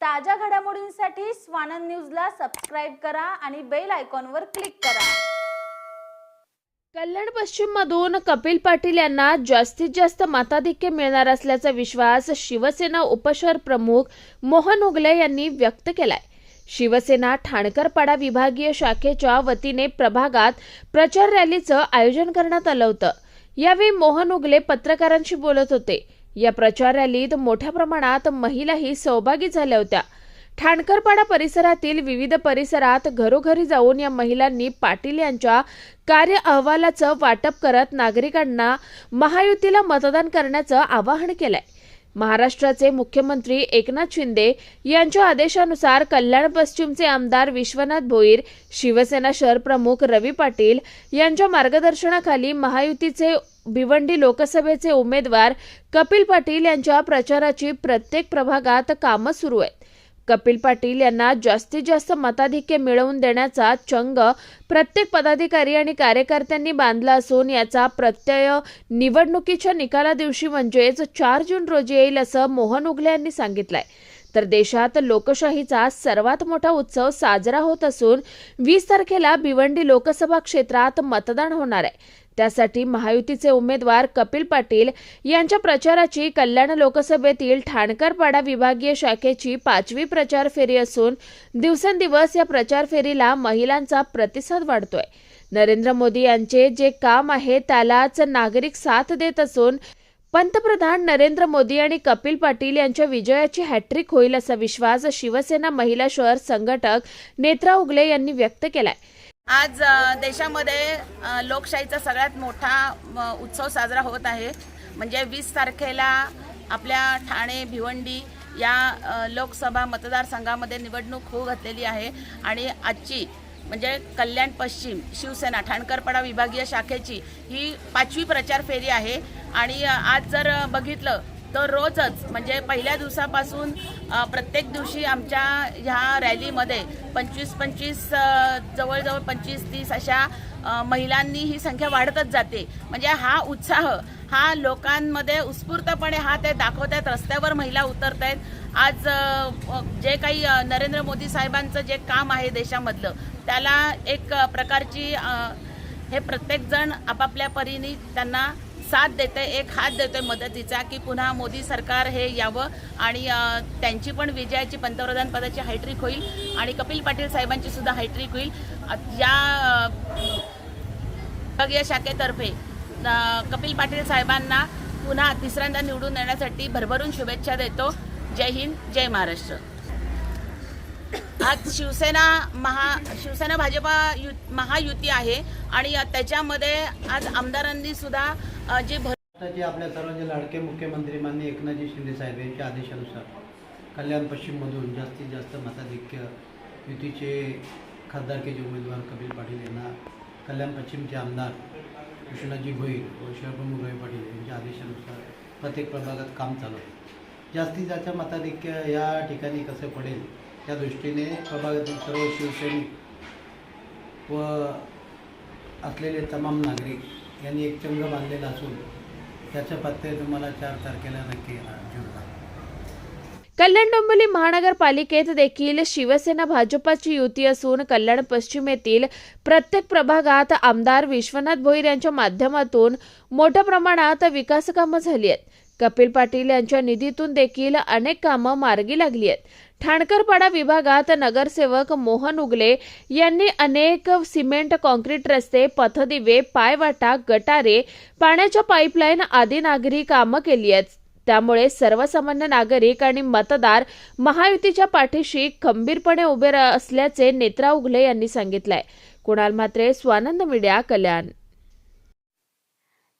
ताज्या घडामोडींसाठी स्वानंद न्यूजला सबस्क्राईब करा आणि बेल आयकॉनवर क्लिक करा. कल्याण पश्चिम मधून कपिल पाटील यांना जास्तीत जास्त मताधिक्य मिळणार असल्याचा विश्वास शिवसेना उपशहर प्रमुख मोहन उगले यांनी व्यक्त केलाय. शिवसेना ठाणकरपाडा विभागीय शाखेच्या वतीने प्रभागात प्रचार रॅलीचं आयोजन करण्यात आलं होतं. यावेळी मोहन उगले पत्रकारांशी बोलत होते. या प्रचार रॅलीत मोठ्या प्रमाणात महिलाही सहभागी झाल्या होत्या. ठाणकरपाडा परिसरातील विविध परिसरात घरोघरी जाऊन या महिलांनी पाटील यांच्या कार्य अहवालाचं वाटप करत नागरिकांना महायुतीला मतदान करण्याचं आवाहन केलंय. महाराष्ट्राचे मुख्यमंत्री एकनाथ शिंदे यांच्या आदेशानुसार कल्याण पश्चिमचे आमदार विश्वनाथ भोईर शिवसेना शहर प्रमुख रवी पाटील यांच्या मार्गदर्शनाखाली महायुतीचे भिवंडी लोकसभेचे उमेदवार कपिल पाटील यांच्या प्रचाराची प्रत्येक प्रभागात कामं सुरू आहेत. कपिल पाटील यांना जास्तीत जास्त मताधिक्य मिळवून देण्याचा चंग प्रत्येक पदाधिकारी आणि कार्यकर्त्यांनी बांधला असून याचा प्रत्यय निवडणुकीच्या निकाला दिवशी म्हणजेच चार जून रोजी येईल असं मोहन उगले यांनी सांगितलंय. तर देशात लोकशाहीचा सर्वात मोठा उत्सव साजरा होत असून वीस तारखेला भिवंडी लोकसभा क्षेत्रात मतदान होणार आहे. त्यासाठी महायुतीचे उमेदवार कपिल पाटील यांच्या प्रचाराची कल्याण लोकसभेतील ठाणकरपाडा विभागीय शाखेची पाचवी प्रचार फेरी असून दिवसेंदिवस या प्रचार फेरीला महिलांचा प्रतिसाद वाढतोय. नरेंद्र मोदी यांचे जे काम आहे त्यालाच नागरिक साथ देत असून पंतप्रधान नरेंद्र मोदी आणि कपिल पाटील यांच्या विजयाची हॅट्रिक होईल असा विश्वास शिवसेना महिला शहर संघटक नेत्रा उगले यांनी व्यक्त केलाय. आज देशामध्ये लोकशाहीचा सगळ्यात मोठा उत्सव साजरा होत आहे. म्हणजे वीस तारखेला आपल्या ठाणे भिवंडी या लोकसभा मतदारसंघामध्ये निवडणूक होऊ घातलेली आहे. आणि आजची म्हणजे कल्याण पश्चिम शिवसेना ठाणकरपाडा विभागीय शाखेची ही पाचवी प्रचार फेरी आहे. आणि आज जर बघितलं तर रोजच म्हणजे पहिल्या दिवसापासून प्रत्येक दिवशी आमच्या ह्या रॅलीमध्ये पंचवीस पंचवीस जवळजवळ पंचवीस तीस अशा महिलांनी ही संख्या वाढतच जाते. म्हणजे हा उत्साह हा लोकांमध्ये उत्स्फूर्तपणे हा ते दाखवत आहेत रस्त्यावर महिला उतरत आहेत आज जे काही नरेंद्र मोदी साहेबांचं जे काम आहे देशामधलं त्याला एक प्रकारची हे प्रत्येकजण आपापल्या परीने त्यांना साथ देते एक हात देतोय मदतीचा की पुन्हा मोदी सरकार हे यावं आणि त्यांची पण विजयाची पंतप्रधान पदाची हायट्रिक होईल आणि कपिल पाटील साहेबांची सुद्धा हायट्रिक होईल. या विभागीय शाखेतर्फे कपिल पाटील साहेबांना पुन्हा तिसऱ्यांदा निवडून येण्यासाठी भरभरून शुभेच्छा देतो. जय हिंद जय महाराष्ट्र. आज शिवसेना महा शिवसेना भाजपा यु महायुती आहे आणि त्याच्यामध्ये आज आमदारांनी सुद्धा जे जी भर आपल्या सर्वांचे लाडके मुख्यमंत्री माननीय एकनाथजी शिंदे साहेब यांच्या आदेशानुसार कल्याण पश्चिममधून जास्तीत जास्त मताधिक्य युतीचे खासदारकीचे उमेदवार कपिल पाटील यांना कल्याण पश्चिमचे आमदार कृष्णाजी भोईर व शहरप्रमुख रवी पाटील यांच्या आदेशानुसार प्रत्येक प्रभागात काम चालू आहे. जास्तीत जास्त मताधिक्य या ठिकाणी कसं पडेल त्या दृष्टीने प्रभागातील सर्व शिवसैनिक व असलेले तमाम नागरिक यांनी एक चंग बांधलेला असून त्याचं पत्ते तुम्हाला चार तारखेला नक्की जुळतात कल्याण डोंबिवली महानगरपालिकेत देखील शिवसेना भाजपाची युती असून कल्याण पश्चिमेतील प्रत्येक प्रभागात आमदार विश्वनाथ भोईर यांच्या माध्यमातून मोठ्या प्रमाणात विकासकामं झाली आहेत. कपिल पाटील यांच्या निधीतून देखील अनेक कामं मार्गी लागली आहेत. ठाणकरपाडा विभागात नगरसेवक मोहन उगले यांनी अनेक सिमेंट कॉन्क्रीट रस्ते पथदिवे पायवाटा गटारे पाण्याच्या पाईपलाईन आदी नागरी कामं केली आहेत. त्यामुळे सर्वसामान्य नागरिक आणि मतदार महायुतीच्या पाठीशी खंबीरपणे उभे रा- असल्याचे नेत्रा उगले यांनी सांगितलंय. कुणाल म्हात्रे स्वानंद मीडिया कल्याण.